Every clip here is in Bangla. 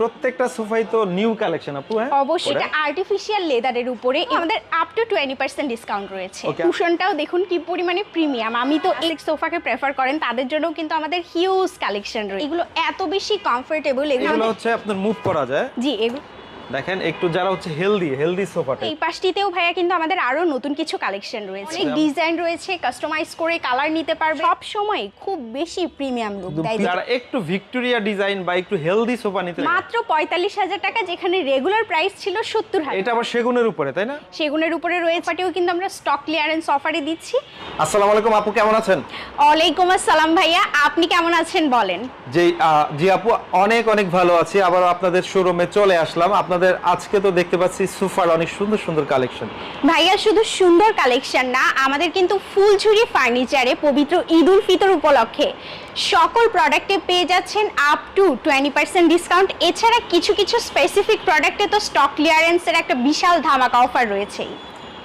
প্রত্যেকটা সোফাই তো নিউ কালেকশন আপু হ্যাঁ? অবশ্যই এটা আর্টিফিশিয়াল লেদারের উপরে আমাদের up to twenty percent discount রয়েছে. কুশনটাও দেখুন কি পরিমাণে প্রিমিয়াম আমি তো এই সোফাকে প্রেফার করেন তাদের জন্য কিন্তু আমাদের হিউজ কালেকশন রয়েছে। এগুলো এত বেশি কমফোর্টেবল এগুলো হচ্ছে আপনার মুভ করা যায়। জি এগুলো দেখেন একটু যারা হচ্ছে হেলদি হেলদি সোফাটা এই পাশটিতেও ভাইয়া কিন্তু আমাদের আরও নতুন কিছু কালেকশন রয়েছে। অনেক ডিজাইন রয়েছে কাস্টমাইজ করে কালার নিতে পারবে। সব সময় খুব বেশি প্রিমিয়াম লুক দেয় যারা একটু ভিক্টোরিয়া ডিজাইন বা একটু হেলদি সোফা নিতে মাত্র পঁয়তাল্লিশ হাজার টাকা যেখানে রেগুলার প্রাইস ছিল সত্তর হাজার। এটা আবার সেগুনের উপরে তাই না? সেগুনের উপরে রয়েছে। পাটিও কিন্তু আমরা স্টক ক্লিয়ারেন্স অফারে দিচ্ছি। আসসালামু আলাইকুম আপু কেমন আছেন? ওয়ালাইকুম আসসালাম ভাইয়া আপনি কেমন আছেন বলেন? জি জি আপু অনেক অনেক ভালো আছি। আবার আপনাদের শোরুমে চলে আসলাম। আপনাদের আজকে তো দেখতে পাচ্ছি সুফার অনেক সুন্দর সুন্দর কালেকশন। ভাইয়া, শুধু সুন্দর কালেকশন না, আমাদের কিন্তু ফুলঝুরি ফার্নিচারে পবিত্র ঈদ উল ফিতর উপলক্ষে সকল প্রোডাক্টে পেয়ে যাচ্ছেন up to twenty percent discount এছাড়া কিছু কিছু স্পেসিফিক প্রোডাক্টে তো স্টক ক্লিয়ারেন্সের একটা বিশাল ধামাকা অফার রয়েছেই।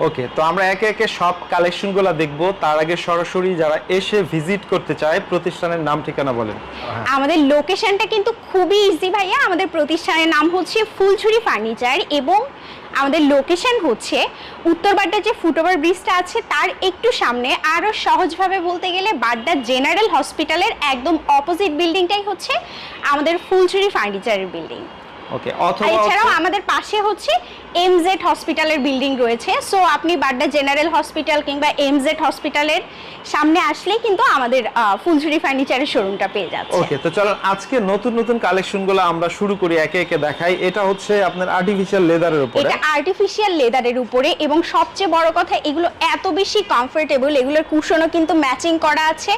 ওকে তো আমরা একে একে সব কালেকশনগুলো দেখব। তার আগে সরাসরি যারা এসে ভিজিট করতে চায়, প্রতিষ্ঠানের নাম, ঠিকানা বলেন। আমাদের লোকেশনটা কিন্তু খুবই ইজি ভাইয়া। আমাদের প্রতিষ্ঠানের নাম হচ্ছে ফুলঝুরি ফার্নিচার এবং আমাদের লোকেশন হচ্ছে উত্তরবাড্ডা যে ফুটওভার ব্রিজটা আছে, তার একটু সামনে। আরও সহজভাবে বলতে গেলে বাড্ডা জেনারেল হসপিটালের একদম অপোজিট বিল্ডিংটাই হচ্ছে আমাদের ফুলঝুরি ফার্নিচারের বিল্ডিং ওকে অথবা এছাড়াও আমাদের পাশে হচ্ছে এমজেড হসপিটালের বিল্ডিং রয়েছে। সো আপনি বাড্ডা জেনারেল হসপিটাল কিংবা এমজেড হসপিটালের সামনে আসলেই কিন্তু আমাদের ফুলঝুরি ফার্নিচারের শোরুমটা পেয়ে যাচ্ছে। ওকে তো চলো আজকে নতুন নতুন কালেকশনগুলো আমরা শুরু করি একে একে দেখাই। এটা হচ্ছে আপনার আর্টিফিশিয়াল লেদারের উপরে। এটা আর্টিফিশিয়াল লেদারের উপরে এবং সবচেয়ে বড় কথা এগুলো এত বেশি কমফোর্টেবল এগুলোর কুশনও কিন্তু ম্যাচিং করা আছে।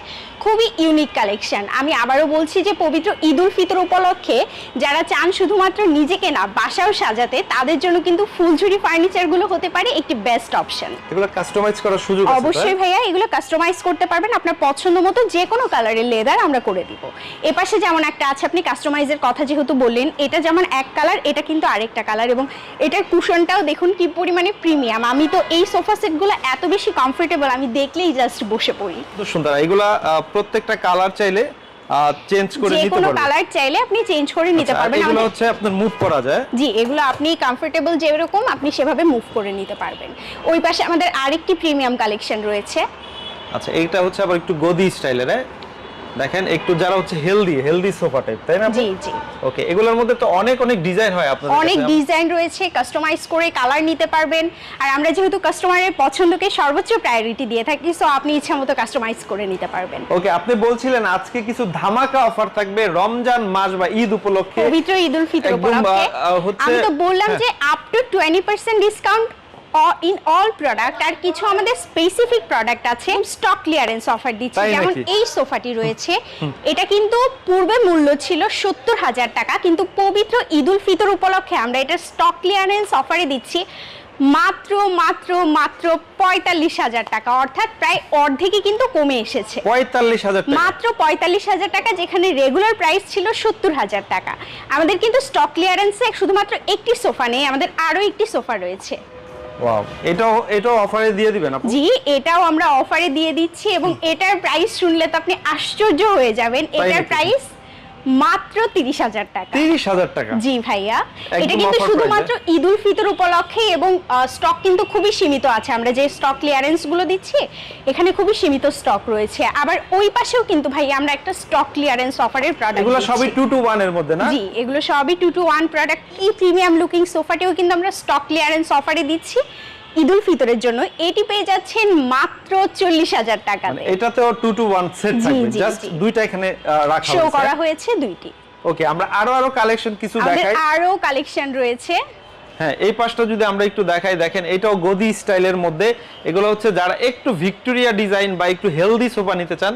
খুবই ইউনিক কালেকশন আমি আবারও বলছি যে পবিত্র ঈদ উল ফিতর উপলক্ষে যারা চান শুধুমাত্র নিজেকে না বাসাও সাজাতে তাদের জন্য কিন্তু ফুলঝুরি ফার্নিচারগুলো হতে পারে একটি বেস্ট অপশন এগুলো কাস্টমাইজ করার সুযোগ আছে অবশ্যই ভাইয়া এগুলো কাস্টমাইজ করতে পারবেন। আপনার পছন্দ মতো যে কোনো কালারের লেদার আমরা করে দিব। এপাশে যেমন একটা আছে আপনি কাস্টমাইজের কথা যেহেতু বললেন এটা যেমন এক কালার এটা কিন্তু আরেকটা কালার এবং এটার কুশনটাও দেখুন কি পরিমাণে প্রিমিয়াম আমি তো এই সোফা সেটগুলো এত বেশি কমফোর্টেবল আমি দেখলেই জাস্ট বসে পড়ি। সুন্দর। এগুলা প্রত্যেকটা কালার চাইলে চেঞ্জ করে যে নিতে কোনো পারবেন। কালার চাইলে আপনি চেঞ্জ করে নিতে পারবেন। এগুলো হচ্ছে আপনার মুভ করা যায়। জি এগুলো আপনি কমফোর্টেবল যেরকম আপনি সেভাবে মুভ করে নিতে পারবেন। ওই পাশে আমাদের আরেকটি প্রিমিয়াম কালেকশন রয়েছে। আচ্ছা এইটা হচ্ছে আবার একটু গদি স্টাইলের দেখেন একটু যারা হচ্ছে হেলদি হেলদি সোফা টাইপ তাই না জি জি। ওকে এগুলোর মধ্যে তো অনেক অনেক ডিজাইন হয় আপনাদের অনেক ডিজাইন রয়েছে কাস্টমাইজ করে কালার নিতে পারবেন। আর আমরা যেহেতু কাস্টমারের পছন্দকে সর্বোচ্চ প্রায়োরিটি দিয়ে থাকি সো আপনি ইচ্ছা মতো কাস্টমাইজ করে নিতে পারবেন। ওকে আপনি বলছিলেন আজকে কিছু ধামাকা অফার থাকবে রমজান মাস বা ঈদ উপলক্ষে। পবিত্র ঈদ উল ফিতর উপলক্ষে। আমি তো বললাম হ্যাঁ। যে up to twenty percent discount in all product আর কিছু আমাদের স্পেসিফিক প্রোডাক্ট আছে স্টক ক্লিয়ারেন্স অফার দিচ্ছি। যেমন এই সোফাটি রয়েছে এটা কিন্তু পূর্বে মূল্য ছিল সত্তর হাজার টাকা কিন্তু পবিত্র ঈদ উল ফিতর উপলক্ষে আমরা এটা স্টক ক্লিয়ারেন্স অফারে দিচ্ছি মাত্র মাত্র মাত্র পঁয়তাল্লিশ হাজার টাকা। অর্থাৎ প্রায় অর্ধেকই কিন্তু কমে এসেছে। পঁয়তাল্লিশ হাজার মাত্র পঁয়তাল্লিশ হাজার টাকা যেখানে রেগুলার প্রাইস ছিল সত্তর হাজার টাকা। আমাদের কিন্তু স্টক ক্লিয়ারেন্সে শুধুমাত্র একটি সোফা নেই আমাদের আরও একটি সোফা রয়েছে। ওয়াও এটাও এটাও অফারে দিয়ে দিবেন আপনি জি এটাও আমরা অফারে দিয়ে দিচ্ছি এবং এটার প্রাইস শুনলে তো আপনি আশ্চর্য হয়ে যাবেন। এটার প্রাইস মাত্র তিরিশ হাজার টাকা। তিরিশ হাজার টাকা? জি ভাইয়া। এটা কিন্তু শুধুমাত্র ঈদ উল ফিতর উপলক্ষে এবং স্টক কিন্তু খুবই সীমিত আছে। আমরা যে স্টক ক্লিয়ারেন্সগুলো দিচ্ছি এখানে খুবই সীমিত স্টক রয়েছে। আবার ওই পাশেও কিন্তু ভাইয়া আমরা একটা স্টক ক্লিয়ারেন্স অফারের প্রোডাক্ট এগুলো সবই টু টু ওয়ানের মধ্যে না? জি এগুলো সবই টু টু ওয়ান প্রোডাক্ট এই প্রিমিয়াম লুকিং সোফাটিও কিন্তু আমরা স্টক ক্লিয়ারেন্স অফারে দিচ্ছি। ঈদ উল ফিতরের জন্য এটি পেয়ে যাচ্ছেন মাত্র চল্লিশ হাজার টাকা মানে এটাতেও টু টু ওয়ান সেট থাকবে। জাস্ট দুইটা এখানে রাখা শো করা হয়েছে দুইটি। ওকে আমরা আরও আরও কালেকশন কিছু দেখাই। আরও কালেকশন রয়েছে। হ্যাঁ এই পাশটা যদি আমরা একটু দেখাই দেখেন এটাও গদি স্টাইলের মধ্যে। এগুলো হচ্ছে যারা একটু ভিক্টোরিয়া ডিজাইন বা একটু হেলদি সোফা নিতে চান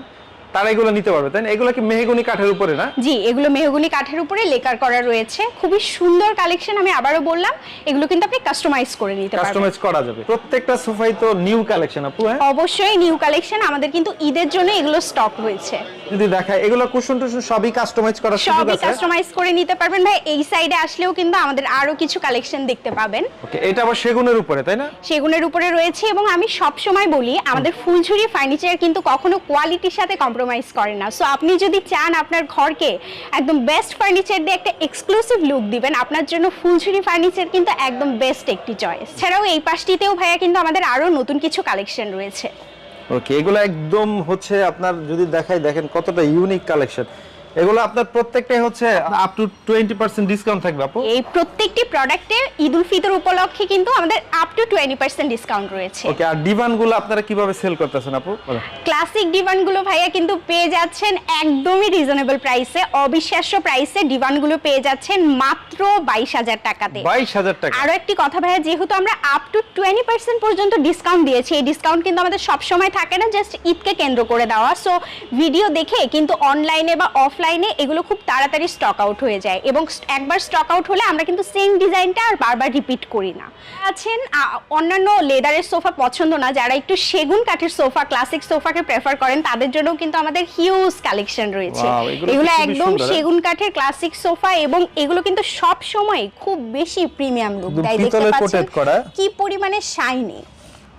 তারা এগুলো নিতে পারবে তাই না? এগুলো কি মেহগনি কাঠের উপরে না? জি এগুলো মেহগুনি কাঠের উপরে লেকার করা রয়েছে। খুবই সুন্দর কালেকশন আমি আবারও বললাম এগুলো কিন্তু আপনি কাস্টমাইজ করে নিতে পারবেন। কাস্টমাইজ করা যাবে। প্রত্যেকটা সোফাই তো নিউ কালেকশন আপু হ্যাঁ? অবশ্যই নিউ কালেকশন আমাদের কিন্তু ঈদের জন্য এগুলো স্টক হয়েছে যদি দেখাই এগুলো কুশন টুশন সবই কাস্টমাইজ করার সুযোগ সবই কাস্টমাইজ করে নিতে পারবেন। ভাই এই সাইডে আসলেও কিন্তু আমাদের আরও কিছু কালেকশন দেখতে পাবেন। ওকে এটা আবার সেগুনের উপরে তাই না? সেগুনের উপরে রয়েছে এবং আমি সব সময় বলি আমাদের ফুলঝুরি ফার্নিচার কিন্তু কখনো কোয়ালিটির সাথে কম্প্রোমাইজ কম্প্রোমাইজ করে না। সো আপনি যদি চান আপনার ঘরকে একদম বেস্ট ফার্নিচার দিয়ে একটা এক্সক্লুসিভ লুক দিবেন, আপনার জন্য ফুলঝুরি ফার্নিচার কিন্তু একদম বেস্ট একটি চয়েস ছাড়াও এই পাশটিতেও ভাইয়া কিন্তু আমাদের আরও নতুন কিছু কালেকশন রয়েছে। ওকে এগুলো একদম হচ্ছে আপনার যদি দেখাই, দেখেন কতটা ইউনিক কালেকশন এগুলো আপনার প্রত্যেকটাই হচ্ছে up to twenty percent discount থাকবে আপু। এই প্রত্যেকটি প্রোডাক্টে ঈদ উল ফিতর উপলক্ষে কিন্তু আমাদের up to twenty percent discount রয়েছে। ওকে আর ডিভানগুলো আপনারা কীভাবে সেল করতেছেন আপু। ক্লাসিক ডিভানগুলো ভাইয়া কিন্তু পেয়ে যাচ্ছেন একদমই রিজনেবল প্রাইসে অবিশ্বাস্য প্রাইসে ডিভানগুলো পেয়ে যাচ্ছেন মাত্র বাইশ হাজার টাকাতে। বাইশ হাজার টাকা। আরও একটি কথা ভাইয়া যেহেতু আমরা আপ টু টোয়েন্টি পার্সেন্ট পর্যন্ত ডিসকাউন্ট দিয়েছি এই ডিসকাউন্ট কিন্তু আমাদের সব সময় থাকে না জাস্ট ঈদকে কেন্দ্র করে দেওয়া। সো ভিডিও দেখে কিন্তু অনলাইনে বা অফলাইনে এগুলো খুব তাড়াতাড়ি স্টক আউট হয়ে যায় এবং একবার স্টক আউট হলে আমরা কিন্তু সেম ডিজাইনটা আর বারবার রিপিট করি না। আছেন অন্যান্য লেদারের সোফা পছন্দ না যারা একটু সেগুন কাঠের সোফা ক্লাসিক সোফাকে প্রেফার করেন তাদের জন্য কিন্তু আমাদের হিউজ কালেকশন রয়েছে। এগুলো একদম হ্যাঁ? সেগুন কাঠের ক্লাসিক সোফা এবং এগুলো কিন্তু সব সময় খুব বেশি প্রিমিয়াম লুক দেয় দেখতে পাচ্ছেন কি পরিমাণে শাইনি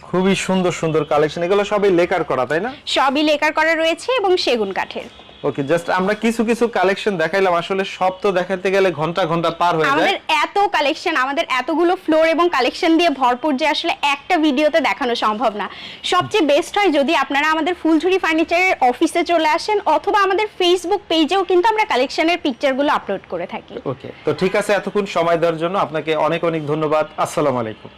খুবই সুন্দর সুন্দর কালেকশন এগুলো সবই লেকার করা তাই না? সবই লেকার করা রয়েছে এবং সেগুন কাঠের। ওকে জাস্ট আমরা কিছু কিছু কালেকশন দেখাইলাম। আসলে সব তো দেখাতে গেলে ঘণ্টা ঘণ্টা পার হয়ে যায়। আমাদের এত কালেকশন আমাদের এতগুলো ফ্লোর এবং কালেকশন দিয়ে ভরপুর যে আসলে একটা ভিডিওতে দেখানো সম্ভব না। সবচেয়ে বেস্ট হয় যদি আপনারা আমাদের ফুলঝুরি ফার্নিচারের অফিসে চলে আসেন অথবা আমাদের ফেসবুক পেজেও কিন্তু আমরা কালেকশনের পিকচারগুলো আপলোড করে থাকি। ওকে তো ঠিক আছে এতক্ষণ সময় দেওয়ার জন্য আপনাকে অনেক অনেক ধন্যবাদ। আসসালামু আলাইকুম।